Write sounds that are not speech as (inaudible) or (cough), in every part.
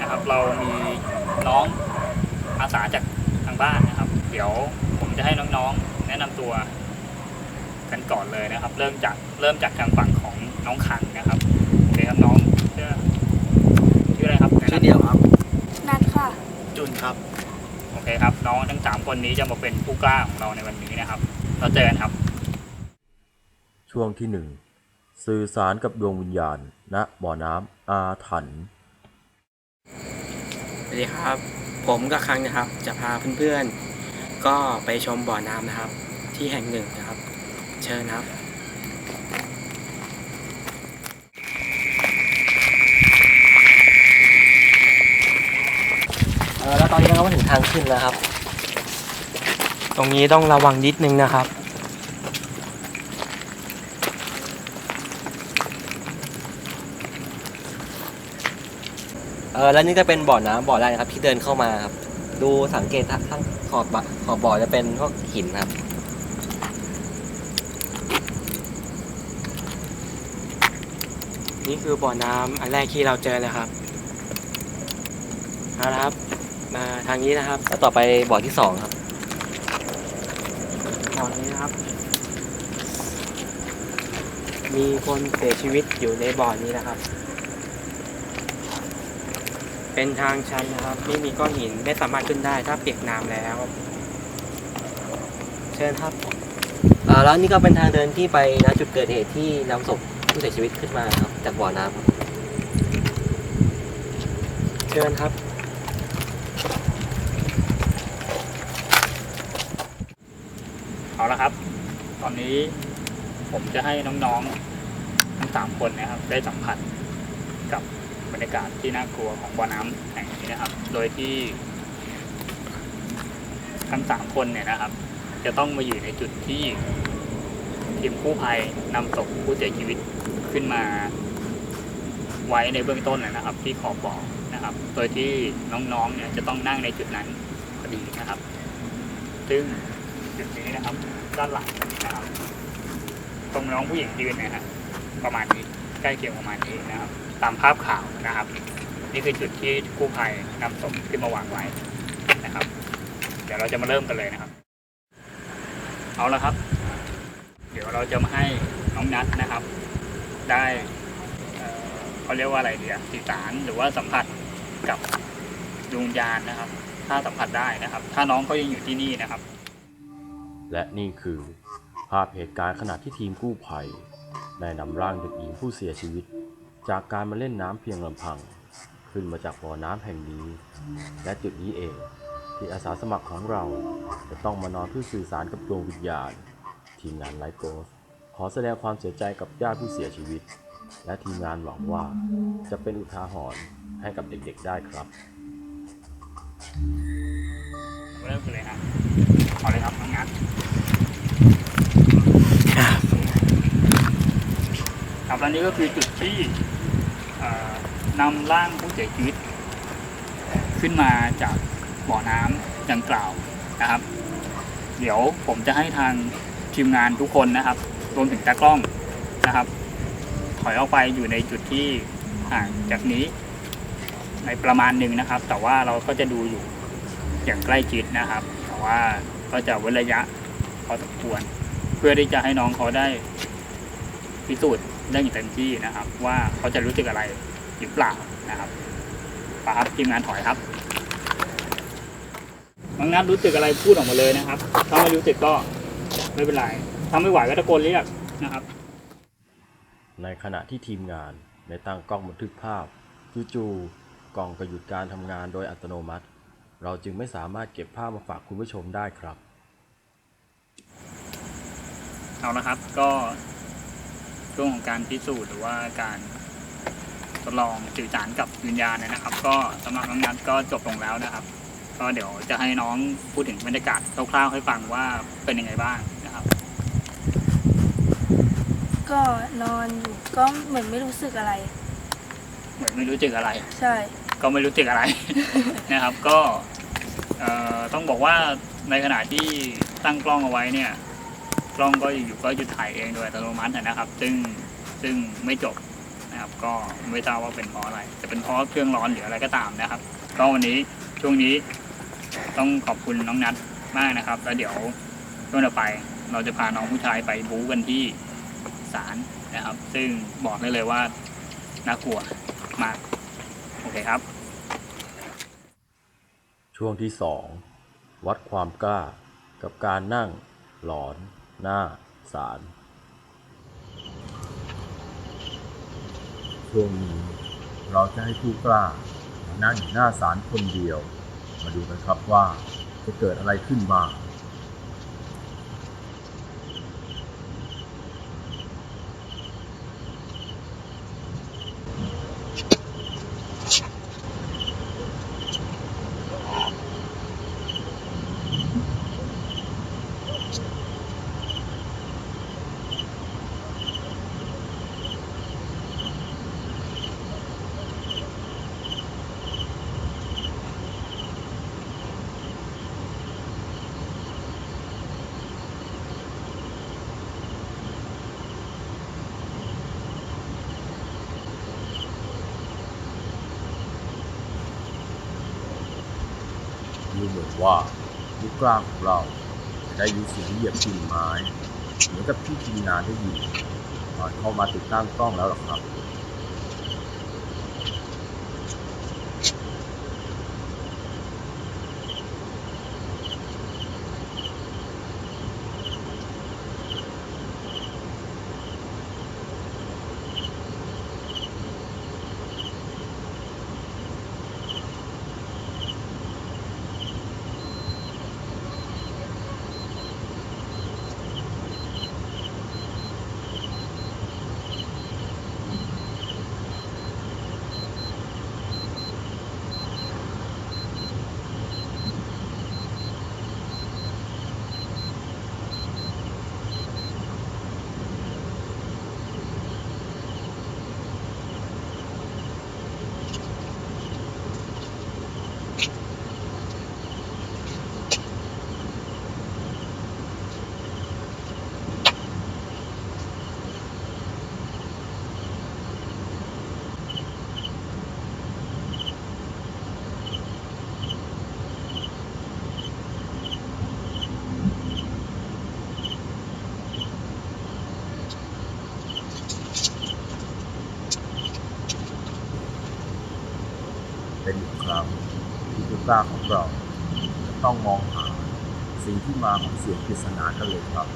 นะครับ เรามีน้องอาสาจากทางบ้านนะครับ เดี๋ยวผมจะให้น้องๆ แนะนำตัวกันก่อนเลยนะครับ เริ่มจากเริ่มจากทางฝั่งของน้องขังนะครับโอเคครับน้องชื่อชื่ออะไรครับแนะนำ ชื่อเดียวครับ นัดค่ะ จุนครับ โอเคครับ น้องทั้งสามคนนี้จะมาเป็นผู้กล้าของเราในวันนี้นะครับ เราเจอกันครับ ช่วงที่หนึ่งสื่อสารกับดวงวิญญาณณบ่อน้ำอาถรรพ์ สวัสดีครับ ผมกับครั้งนะครับ จะพาเพื่อนๆ ก็ไปชมบ่อน้ำนะครับ ที่แห่งหนึ่งนะครับ เชิญครับ แล้วตอนนี้เราก็มาถึงทางขึ้นแล้วครับ ตรงนี้ต้องระวังนิดนึงนะครับ เออแล้วนี่ก็เป็นบ่อน้ำบ่อแรกนะครับที่เดินเข้ามาครับ ดูสังเกตข้งขอบบะขอบบ่อจะเป็นพวกหินครับ นี่คือบ่อน้ำอันแรกที่เราเจอนะครับเอาละครับ มาทางนี้นะครับแล้วต่อไปบ่อที่สองครับบ่อนี้นะครับ มีคนเสียชีวิตอยู่ในบ่อนี้นะครับ เป็นทางชันนะครับ ไม่มีก้อนหินไม่สามารถขึ้นได้ถ้าเปียกน้ำแล้ว เชิญครับเออแล้วนี่ก็เป็นทางเดินที่ไปณจุดเกิดเหตุที่นำศพผู้เสียชีวิตขึ้นมาครับจากบ่อน้ำครับเชิญครับ เอาละครับ ตอนนี้ผมจะให้น้องๆทั้งสามคนนะครับ ได้สัมผัสกับบ รรยากาศที่น่ากลัวของบ่อน้ำแห่งนี้นะครับ โดยที่ ทั้งสามคนเนี่ยนะครับ จะต้องมาอยู่ในจุดที่ทีมกู้ภัยนำศพผู้เสียชีวิตขึ้นมา ไว้ในเบื้องต้นนะครับ ที่ขอบบ่อนะครับ โดยที่น้องๆเนี่ยจะต้องนั่งในจุดนั้นพอดีนะครับ ซึ่งจุดนี้นะครับ ด้านหลังนะครับตรงน้องผู้หญิงยืนเนยฮะประมาณนี้ใกล้เคียงประมาณนี้นะครับ ตามภาพข่าวนะครับ นี่คือจุดที่กู้ภัยนำศพขึ้นมาวางไว้นะครับ เดี๋ยวเราจะมาเริ่มกันเลยนะครับ เอาละครับ เดี๋ยวเราจะมาให้น้องนัทนะครับ ได้เขาเรียกว่าอะไรเดียสื่อสารหรือว่าสัมผัสกับดวงวิญาณนะครับ ถ้าสัมผัสได้นะครับ ถ้าน้องเขายังอยู่ที่นี่นะครับ และนี่คือภาพเหตุการณ์ขณะที่ทีมกู้ภัยได้นำร่างเด็กหญิงผู้เสียชีวิต จากการมาเล่นน้ำเพียงลำพัง ขึ้นมาจากบ่อน้ำแห่งนี้ และจุดนี้เองที่อาสาสมัครของเราจะต้องมานอนเพื่อสื่อสารกับดวงวิญญาณ ทีมงานไลฟ์โกสขอแสดงความเสียใจกับญาติผู้เสียชีวิต และทีมงานหวังว่าจะเป็นอุทาหรณ์ให้กับเด็กๆได้ครับเริ่มกันเลยครับเอาเลยครับน้องนัทครับและนี่ก็คือจุดที่เอ่อ นำร่างผู้เสียชีวิต ขึ้นมาจากบ่อน้ำดังกล่าวนะครับ เดี๋ยวผมจะให้ทางทีมงานทุกคนนะครับ รวมถึงตากล้องนะครับ ถอยออกไปอยู่ในจุดที่ห่างจากนี้ ในประมาณหนึ่งนะครับ แต่ว่าเราก็จะดูอยู่อย่างใกล้ชิดนะครับ แต่ว่าก็จะเว้นระยะพอสมควร เพื่อที่จะให้น้องเขาได้พิสูจน์ ได้อย่างเต็มที่นะครับ ว่าเขาจะรู้สึกอะไรหรือเปล่านะครับปะครับทีมงานถอยครับน้องนัทรู้สึกอะไรพูดออกมาเลยนะครับ ถ้าไม่รู้สึกก็ไม่เป็นไรถ้าไม่ไหวก็ตะโกนเรียกนะครับ ในขณะที่ทีมงานได้ตั้งกล้องบันทึกภาพจู่ๆกล้องก็หยุดการทำงานโดยอัตโนมัติ เราจึงไม่สามารถเก็บภาพมาฝากคุณผู้ชมได้ครับ เอาละครับ ก็ ช่วงของการพิสูจน์หรือว่าการทดลองสื่อสารกับวิญญาณเนยนะครับ ก็สำหรับน้องนัทก็จบลงแล้วนะครับ ก็เดี๋ยวจะให้น้องพูดถึงบรรยากาศคร่าวๆให้ฟังว่าเป็นยังไงบ้างนะครับ ก็นอนอยู่ก็เหมือนไม่รู้สึกอะไร เหมือนไม่รู้จึกอะไร ใช่ ก็ไม่รู้จึกอะไร นะครับ ก็เอ่อต้องบอกว่าในขณะที่ตั้งกล้องเอาไว้เนี่ยก ล้องก็อยู่ก็หยุดถ่ายเองโดยอัตโนมัตินะครับ ซึ่งซึ่งไม่จบนะครับ ก็ไม่ทราบว่าเป็นเพราะอะไรจะเป็นเพราะเครื่องร้อนหรืออะไรก็ตามนะครับ ก็วันนี้ช่วงนี้ต้องขอบคุณน้องนัทมากนะครับ แล้วเดี๋ยวช่วงต่อไปเราจะพาน้องผู้ชายไปบู๊กันที่ศาลนะครับ ซึ่งบอกได้เลยว่าน่ากลัวมาก โอเคครับ ช่วงที่ 2 วัดความกล้ากับการนั่งหลอน หน้าศาลช่วงนี้เราจะให้ผู้กล้านั่งอยู่หน้าศาลคนเดียว มาดูกันครับว่าจะเกิดอะไรขึ้นบ้าง ดูเหมือนว่าลูกกล้าของเราจะได้ยินเสียงเหยียบกิ่งไม้เหมือนกับที่ทีมงานได้ยินตอนเข้ามาติดตั้งกล้องแล้วหรอครับ เป็นอีกครั้ง ที่ผู้กล้าของเราจะต้องมองหาสิ่งที่มาของเสียงปริศนากันเลยครับ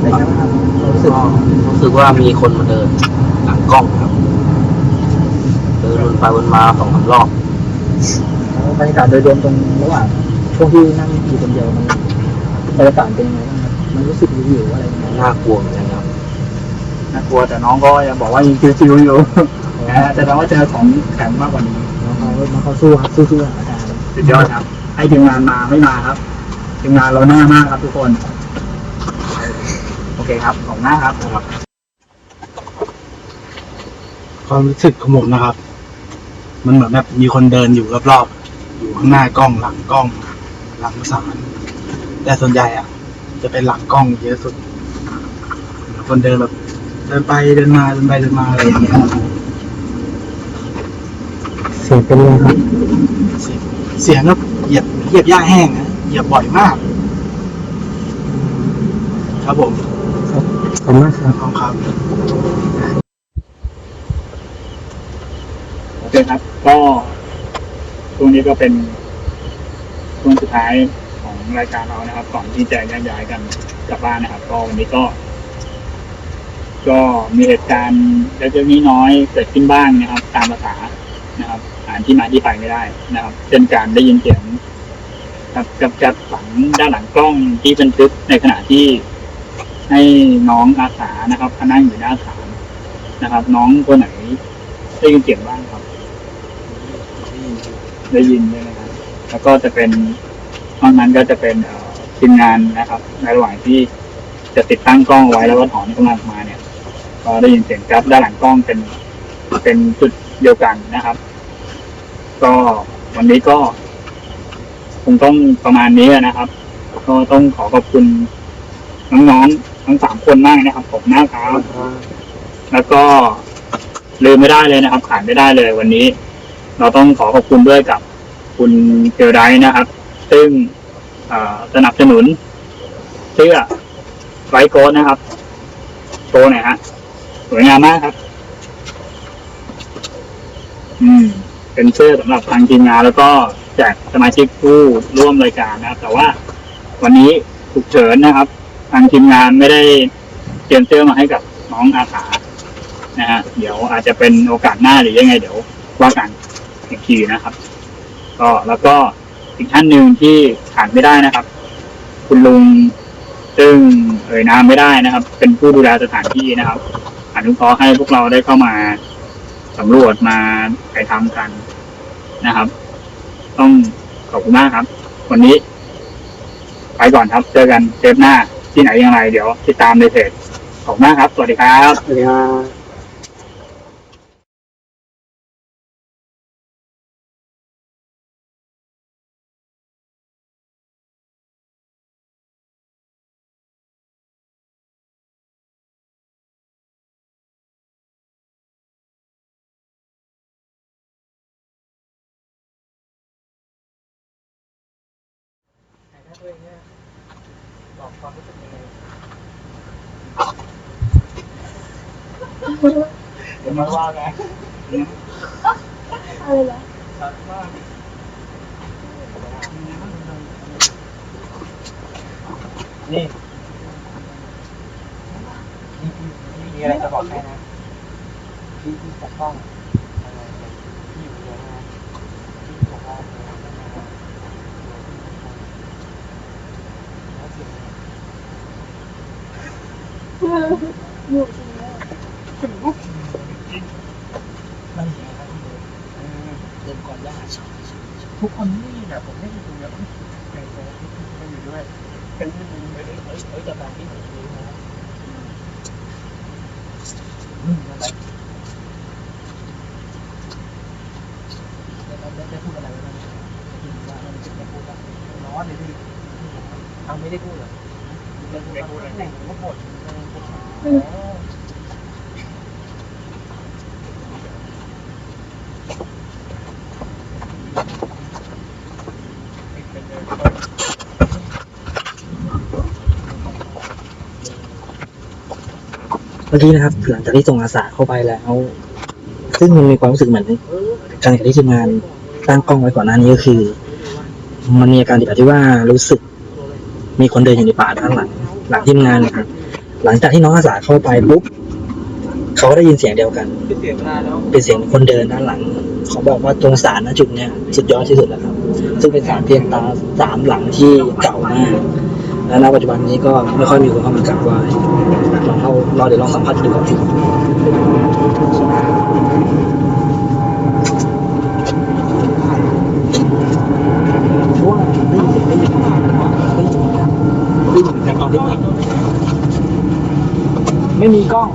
เป็นไงบ้างครับรู้สึกก็รู้สึกว่ามีคนมาเดินหลังกล้องครับ เดินวนไปวนมาสองสามรอบบรรยากาศโดยรวมตรงระหว่างช่วงที่นั่งอยู่คนเดียวมันบรรยากาศเป็นยังไงบ้างครับมันรู้สึกวิวๆอะไรยังไงน่ากลัวเหมือนกันครับ น่ากลัวแต่น้องก็ยังบอกว่ายังชิวๆอยู่นะแต่เราว่าเจอของแข็งมากกว่านี้น้องเขาน้องเขาสู้ครับสู้ๆอาจารย์สุดยอดครับ ให้ทีมงานมาไม่มาครับ ทีมงานเราหน้ามากครับทุกคน โอเคครับขอบคุณมากครับความรู้สึกของผมนะครับ มันเหมือนแบบมีคนเดินอยู่รอบๆอยู่ข้างหน้ากล้องหลังกล้อง หลังสารแต่ส่วนใหญ่อะจะเป็นหลังกล้องเยอะสุดเหมือนคนเดินแบบ เดินไปเดินมาเดินไปเดินมาอะไรอย่างเงี้ยเสียงเป็นยังครับเสียงเสียงก็เหยียบเหยียบหญ้าแห้งนะเห ยียบบ่อยมาก ครับผมขอบคุณมากครับ ขอบคุณครับโอเคครับ ก็ช่วงนี้ก็เป็นช่วงสุดท้ายของรายการเรานะครับ ก่อนที่จะแยกย้ายกันกลับบ้านนะครับ ก็วันนี้ก็ ก็มีเหตุการณ์เล็กๆน้อยๆเกิดขึ้นบ้างนะครับ ตามภาษานะครับ อ่านที่มาที่ไปไม่ได้นะครับ เช่นการได้ยินเสียง กับกับจัดฝังด้านหลังกล้องที่บันทึกในขณะที่ให้น้องอาสานะครับเขานั่งอยู่หน้าศาลนะครับ น้องคนไหนได้ยินเสียงบ้างครับ ได้ยินใช่ไหมครับแล้วก็จะเป็นห้องนั้นก็จะเป็นทีมงานนะครับ ในระหว่างที่จะติดตั้งกล้องไว้แล้วก็ถอนกำลังมาเนี่ย ก็ได้ยินเสียงกราฟด้านหลังกล้องเป็นเป็นจุดเดียวกันนะครับ ก็วันนี้ก็ คงต้องประมาณนี้นะครับ ก็ต้องขอขอบคุณน้องๆทั้งสามคนมากนะครับ ผมมาครับแล้วก็ลืมไม่ได้เลยนะครับขาดไม่ได้เลยวันนี้ เราต้องขอขอบคุณด้วยกับคุณเกลไดนะครับ ซึ่งสนับสนุนเสื้อไวโก้นะครับโชว์หน่อยฮะสวยงามมากครับ อืม เป็นเสื้อสำหรับทางทีมงานแล้วก็ แจกสมาชิกผู้ร่วมรายการนะครับ แต่ว่าวันนี้ฉุกเฉินนะครับ ทางทีมงานไม่ได้เตรียมเสื้อมาให้กับน้องอาสานะฮะเดี๋ยวอาจจะเป็นโอกาสหน้าหรือยังไง เดี๋ยวว่ากันอีกทีนะครับ ก็แล้วก็อีกท่านหนึ่งที่ขาดไม่ได้นะครับ คุณลุงซึ่งเอ่ยนามไม่ได้นะครับ เป็นผู้ดูแลสถานที่นะครับ อนุเคราะห์ให้พวกเราได้เข้ามาสำรวจมาไปทำกันนะครับ ต้องขอบคุณมากครับ วันนี้ ไปก่อนครับ เจอกันเทปหน้าที่ไหนอย่างไร เดี๋ยวติดตามในเพจขอบคุณมากครับ สวัสดีครับ สวัสดีครับ เดี๋ยวมาว่ากันอะไรเหรอนี่นี่พี่มีอะไรจะบอกให้นะพี่พี่ปกป้องอะไรพี่อยู่เยอะนะพี่ปกป้อง Yeah. (laughs) เมื่อกี้นะครับหลังจากที่ส่งอาสาเข้าไปแล้ว ซึ่งมันมีความรู้สึกเหมือนการที่ทีมงานตั้งกล้องไว้ก่อนหน้านี้ก็คือ มันมีอาการแบบที่ว่ารู้สึก มีคนเดินอยู่ในป่าด้านหลัง หลังทีมงานนะครับหลังจากที่น้องอาสาเข้าไปปุ๊บ เขาก็ได้ยินเสียงเดียวกันเป็นเสียงคนเดินด้านหลัง เขาบอกว่าตรงศาลณจุดเนี้ยสุดยอดที่สุดแล้วครับ ซึ่งเป็นศาลเพียงตาสามหลังที่เก่ามาก และณปัจจุบันนี้ก็ไม่ค่อยมีคนเข้ามากราบไหว้ลองเข้าเราเดี๋ยวลองสัมผัสดูครับพี่ไม่มีกล้อง